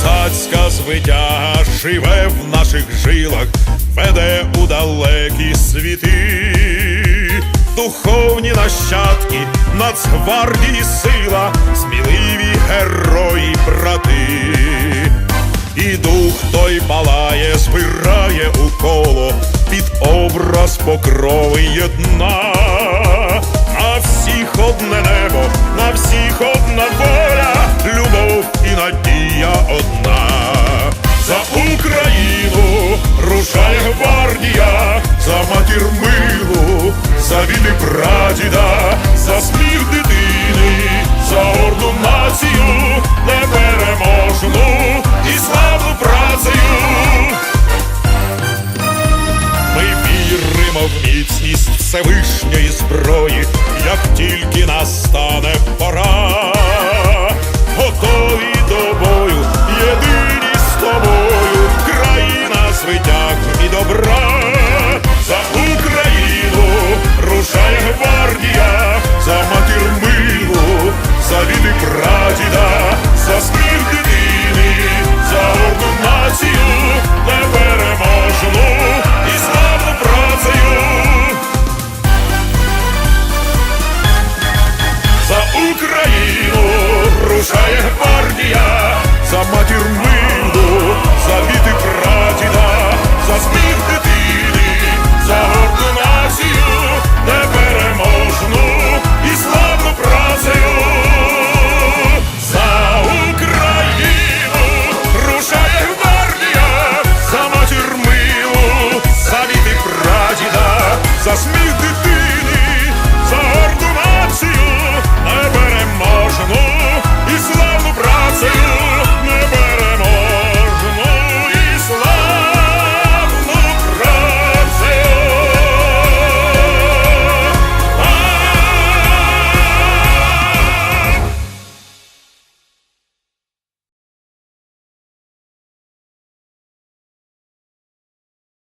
Козацька звитяга живе в наших жилах, веде у далекі світи, духовні нащадки, нацгвардії сила, сміливі герої, брати. І дух той палає, збирає у коло під образ покрови єдна. На всіх одне небо, на всіх одна воля, Всевишньої зброї, як тільки настане пора. гвардія.